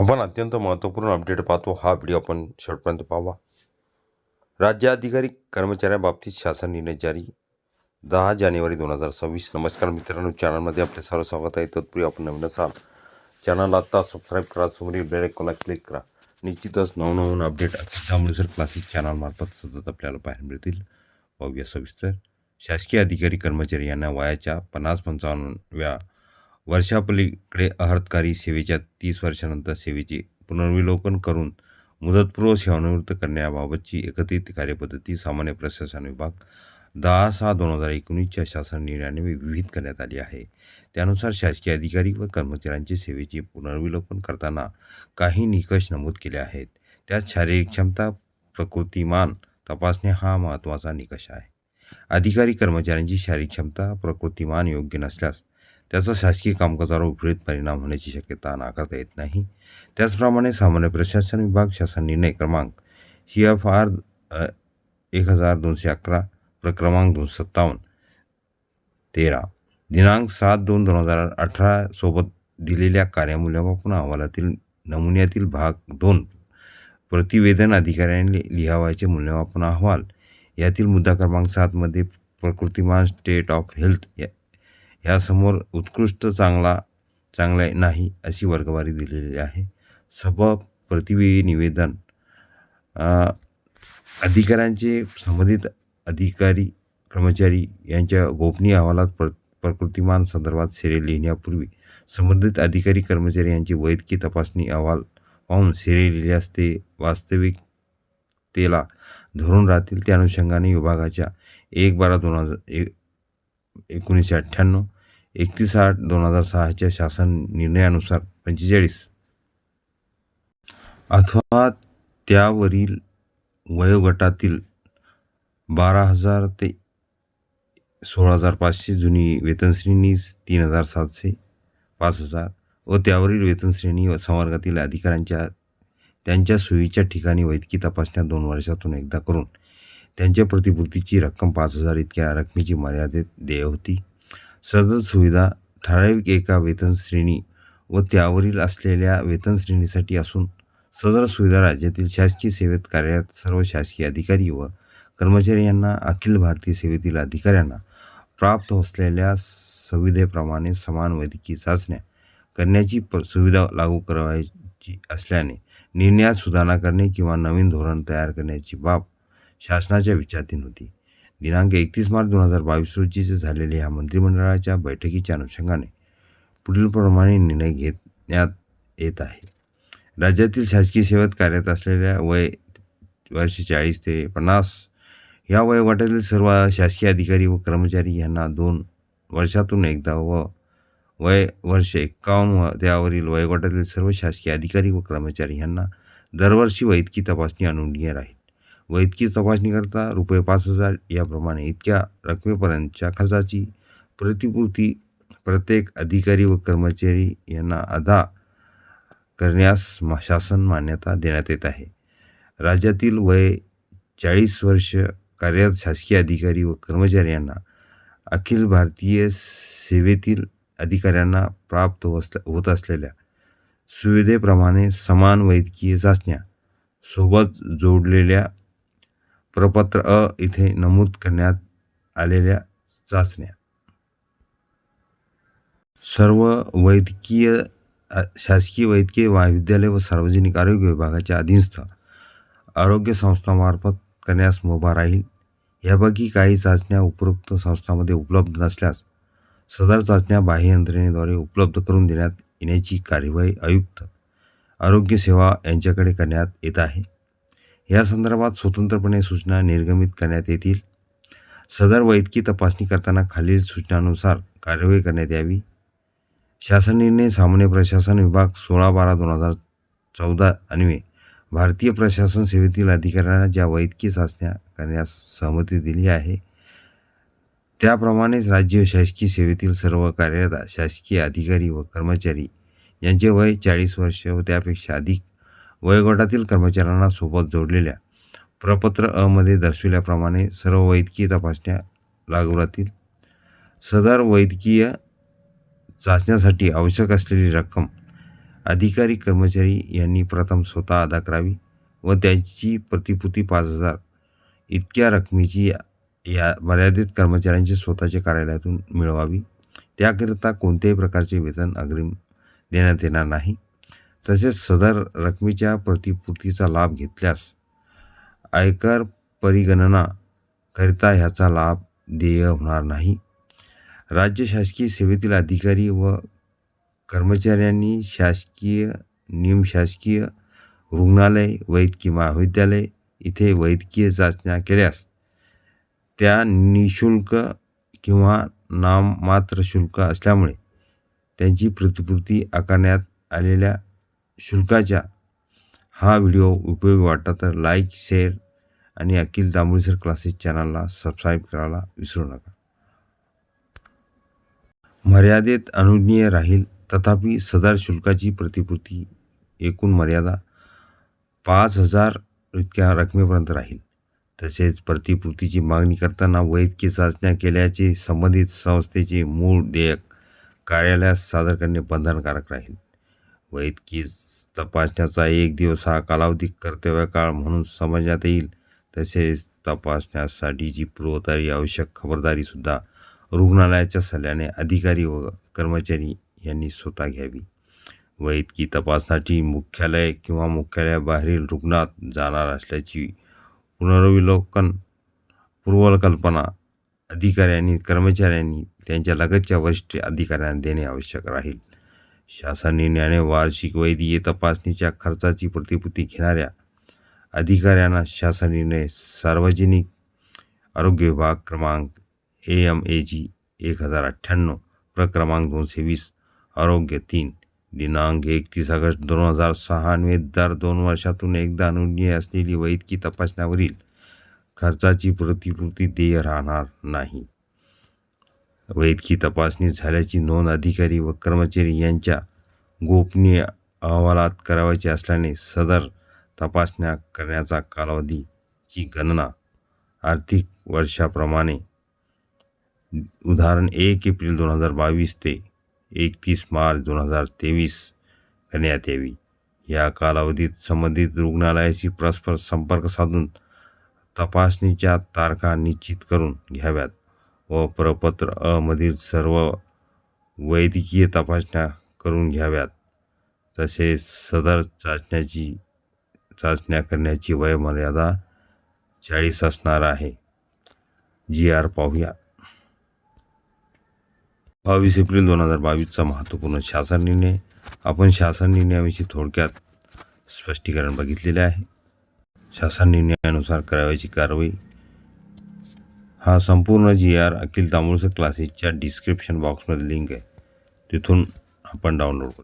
आपण अत्यंत महत्त्वपूर्ण अपडेट पाहतो. हा व्हिडिओ आपण शेवटपर्यंत पाहावा. राज्य अधिकारी कर्मचाऱ्याबाबतीत शासन निर्णय जारी. दहा जानेवारी दोन हजार सव्वीस. नमस्कार मित्रांनो. चॅनलमध्ये आपले सर्व स्वागत आहे. तत्पूर्वी आपण नवीन असाल चॅनल आत्ता सबस्क्राईब करा. समोरील बेल आयकॉनला क्लिक करा. निश्चितच नवनवीन अपडेट अमृतसर क्लासिक चॅनलमार्फत सतत आपल्याला पाहायला मिळतील. पाहूया सविस्तर. शासकीय अधिकारी कर्मचारी यांना वयाच्या पन्नास पंचावन्नव्या वर्षापलीकडे अहर्तकारी सेवेच्या तीस वर्षानंतर सेवेचे पुनर्विलोकन करून मुदतपूर्व सेवानिवृत्त करण्याबाबतची एकत्रित कार्यपद्धती सामान्य प्रशासन विभाग दहा सहा दोन हजार एकोणीसच्या शासन निर्णयाने विविध करण्यात आली आहे. त्यानुसार शासकीय अधिकारी व कर्मचाऱ्यांचे सेवेचे पुनर्विलोकन करताना काही निकष नमूद केले आहेत. त्यात शारीरिक क्षमता प्रकृतिमान तपासणे हा महत्त्वाचा निकष आहे. अधिकारी कर्मचाऱ्यांची शारीरिक क्षमता प्रकृतिमान योग्य नसल्यास त्याचा शासकीय कामकाजावर विपरीत परिणाम होण्याची शक्यता नाकारता येत नाही. त्याचप्रमाणे सामान्य प्रशासन विभाग शासन निर्णय क्रमांक सी एफ आर एक हजार दोनशे अकरा प्रक्रमांक दोनशे सत्तावन्न तेरा दिनांक सात दोन दोन हजार अठरा सोबत दिलेल्या कार्यामूल्यमापन अहवालातील नमुन्यातील भाग दोन प्रतिवेदन अधिकाऱ्यांनी लिहावायचे मूल्यमापन अहवाल यातील मुद्दा क्रमांक सातमध्ये प्रकृतिमान स्टेट ऑफ हेल्थ या ह्यासमोर उत्कृष्ट चांगला चांगला नाही अशी वर्गवारी दिलेली आहे. सबब प्रतिवेळी निवेदन. अधिकाऱ्यांचे संबंधित अधिकारी कर्मचारी यांच्या गोपनीय अहवालात प्र प्रकृतिमान संदर्भात सेरे लिहिण्यापूर्वी संबंधित अधिकारी कर्मचारी यांची वैद्यकीय तपासणी अहवाल पाहून सेरे लिहिल्यास ते वास्तविकतेला धरून राहतील त्या अनुषंगाने विभागाच्या एक बारा दोन हजार एक एकोणीसशे अठ्ठ्याण्णव एकतीस आठ दोन हजार सहाच्या शासन निर्णयानुसार पंचेचाळीस. अथवा त्यावरील वयोगटातील बारा हजार ते सोळा हजार पाचशे जुनी वेतनश्रेणी तीन हजार सातशे पाच हजार व त्यावरील वेतनश्रेणी व संवर्गातील अधिकाऱ्यांच्या त्यांच्या सोयीच्या ठिकाणी वैद्यकीय तपासण्या दोन वर्षातून एकदा करून त्यांच्या प्रतिपूर्तीची रक्कम पाच हजार इतक्या रकमेची मर्यादेत देय होती. सदर सुविधा ठराविक एका वेतन श्रेणी व त्यावरील असलेल्या वेतन श्रेणीसाठी असून सदर सुविधा राज्यातील शासकीय सेवेत कार्यरत सर्व शासकीय अधिकारी व कर्मचारी यांना अखिल भारतीय सेवेतील अधिकाऱ्यांना प्राप्त असलेल्या सुविधेप्रमाणे समान वैद्यकीय चाचण्या करण्याची प सुविधा लागू करायची असल्याने निर्णयात सुधारणा करणे किंवा नवीन धोरण तयार करण्याची बाब शासनाच्या विचाराधीन होती. दिनांक एकतीस मार्च दोन हजार बावीस रोजी झालेल्या ह्या मंत्रिमंडळाच्या बैठकीच्या अनुषंगाने पुढीलप्रमाणे निर्णय घेण्यात येत आहे. राज्यातील शासकीय सेवेत कार्यरत असलेल्या वय वर्ष चाळीस ते पन्नास या वयोगटातील सर्व शासकीय अधिकारी व कर्मचारी यांना दोन वर्षातून एकदा व वय वर्ष एक्कावन्न व त्यावरील वयोगटातील सर्व शासकीय अधिकारी व कर्मचारी यांना दरवर्षी वैद्यकीय तपासणी अनुज्ञेय राहील वैद्यकीय तपासणीकरता रुपये पाच हजार याप्रमाणे इतक्या रकमेपर्यंतच्या खर्चाची प्रतिपूर्ती प्रत्येक अधिकारी व कर्मचारी यांना अदा करण्यास शासन मान्यता देण्यात येत आहे. राज्यातील वय चाळीस वर्ष कार्यरत शासकीय अधिकारी व कर्मचारी यांना अखिल भारतीय सेवेतील अधिकाऱ्यांना प्राप्त होस होत असलेल्या सुविधेप्रमाणे समान वैद्यकीय चाचण्या सोबत जोडलेल्या प्रपत्र अ इथे नमूद करण्यात आलेल्या चाचण्या. सर्व वैद्यकीय शासकीय वैद्यकीय महाविद्यालय व सार्वजनिक आरोग्य विभागाच्या अधीनस्थ आरोग्य संस्थामार्फत करण्यास मुभा राहील. यापैकी काही चाचण्या उपरोक्त संस्थांमध्ये उपलब्ध नसल्यास सदर चाचण्या बाह्य यंत्रणेद्वारे उपलब्ध करून देण्यात येण्याची कार्यवाही आयुक्त आरोग्य सेवा यांच्याकडे करण्यात येत आहे. या संदर्भात स्वतंत्रपणे सूचना निर्गमित करण्यात येतील. सदर वैद्यकीय तपासणी करताना खालील सूचनानुसार कार्यवाही करण्यात यावी. शासन निर्णय सामान्य प्रशासन विभाग सोळा बारा दोन हजार चौदा अन्वे भारतीय प्रशासन सेवेतील अधिकाऱ्यांना ज्या वैद्यकीय चाचण्या करण्यास सहमती दिली आहे त्याप्रमाणेच राज्य शासकीय सेवेतील सर्व कार्यरत शासकीय अधिकारी व कर्मचारी यांचे वय चाळीस वर्ष व त्यापेक्षा अधिक वयोगटातील कर्मचाऱ्यांना सोबत जोडलेल्या प्रपत्र अमध्ये मध्ये दर्शविल्याप्रमाणे सर्व वैद्यकीय तपासण्या लागू राहतील. सदर वैद्यकीय चाचण्यासाठी आवश्यक असलेली रक्कम अधिकारी कर्मचारी यांनी प्रथम स्वतः अदा करावी व त्याची प्रतिपूर्ती पाच हजार इतक्या रकमेची या- या मर्यादित कर्मचाऱ्यांची स्वतःच्या कार्यालयातून मिळवावी. त्याकरिता कोणत्याही प्रकारचे वेतन अग्रिम देण्यात येणार नाही. तसेच सदर रकमेच्या प्रतिपूर्तीचा लाभ घेतल्यास आयकर परिगणनाकरिता ह्याचा लाभ देय होणार नाही. राज्य शासकीय सेवेतील अधिकारी व कर्मचाऱ्यांनी शासकीय निमशासकीय रुग्णालय वैद्यकीय महाविद्यालय इथे वैद्यकीय चाचण्या केल्यास त्या निशुल्क किंवा नाममात्र शुल्क असल्यामुळे त्यांची प्रतिपूर्ती आकारण्यात आलेल्या शुल्काच्या. हा व्हिडिओ उपयोगी वाटला तर लाईक शेअर आणि अखिल दांबुळेसर क्लासेस चॅनलला सबस्क्राईब करायला विसरू नका. मर्यादेत अनुज्ञेय राहील. तथापि सदर शुल्काची प्रतिपूर्ती एकूण मर्यादा पाच हजार इतक्या रकमेपर्यंत राहील. तसेच प्रतिपूर्तीची मागणी करताना वैद्यकीय चाचण्या केल्याचे संबंधित संस्थेचे मूळ देयक कार्यालयास सादर करणे बंधनकारक राहील. वैद्यकीय तपासण्याचा एक दिवस हा कालावधी कर्तव्यकाळ म्हणून समजण्यात येईल. तसेच तपासण्यासाठीची पूर्वतयारी आवश्यक खबरदारीसुद्धा रुग्णालयाच्या सल्ल्याने अधिकारी व कर्मचारी यांनी स्वतः घ्यावी. वैद्यकीय तपासण्यासाठी मुख्यालय किंवा मुख्यालयाबाहेरील रुग्णात जाणार असल्याची पुनरविलोकन पूर्वकल्पना अधिकाऱ्यांनी कर्मचाऱ्यांनी त्यांच्या लगतच्या वरिष्ठ अधिकाऱ्यांना देणे आवश्यक राहील. शासन निर्णयाने वार्षिक वैद्यकीय तपासणीच्या खर्चाची प्रतिपूर्ती घेणाऱ्या अधिकाऱ्यांना शासन निर्णय सार्वजनिक आरोग्य विभाग क्रमांक ए एम ए जी एक हजार अठ्ठ्याण्णव प्रक्रमांक दोनशे वीस आरोग्य तीन दिनांक एकतीस ऑगस्ट दोन हजार सहा दर दोन वर्षातून एकदा अनुज्ञेय असलेली वैद्यकीय तपासण्यावरील खर्चाची प्रतिपूर्ती देय राहणार नाही. वैद्यकीय तपासणी झाल्याची नोंद अधिकारी व कर्मचारी यांच्या गोपनीय अहवालात करावयाची असल्याने सदर तपासण्या करण्याचा कालावधीची गणना आर्थिक वर्षाप्रमाणे उदाहरण एक एप्रिल दोन हजार बावीस ते एकतीस मार्च दोन हजार तेवीस करण्यात यावी. या कालावधीत संबंधित रुग्णालयाशी परस्पर संपर्क साधून तपासणीच्या तारखा निश्चित करून घ्याव्यात. व प्रपत्र अ मधील सर्व वैद्यकीय तपासण्या करून घ्याव्यात. तसेच सदर चाचण्याची चाचण्या करण्याची वयमर्यादा चाळीस असणार आहे. जी आर पाहूया. बावीस एप्रिल दोन हजार बावीसचा महत्त्वपूर्ण शासन निर्णय. आपण शासन निर्णयाविषयी थोडक्यात स्पष्टीकरण बघितलेले आहे. शासन निर्णयानुसार करावयाची कारवाई हा संपूर्ण जी आर अखिल तांबुळसर क्लासेसच्या डिस्क्रिप्शन बॉक्समध्ये लिंक आहे. तिथून आपण डाउनलोड करू.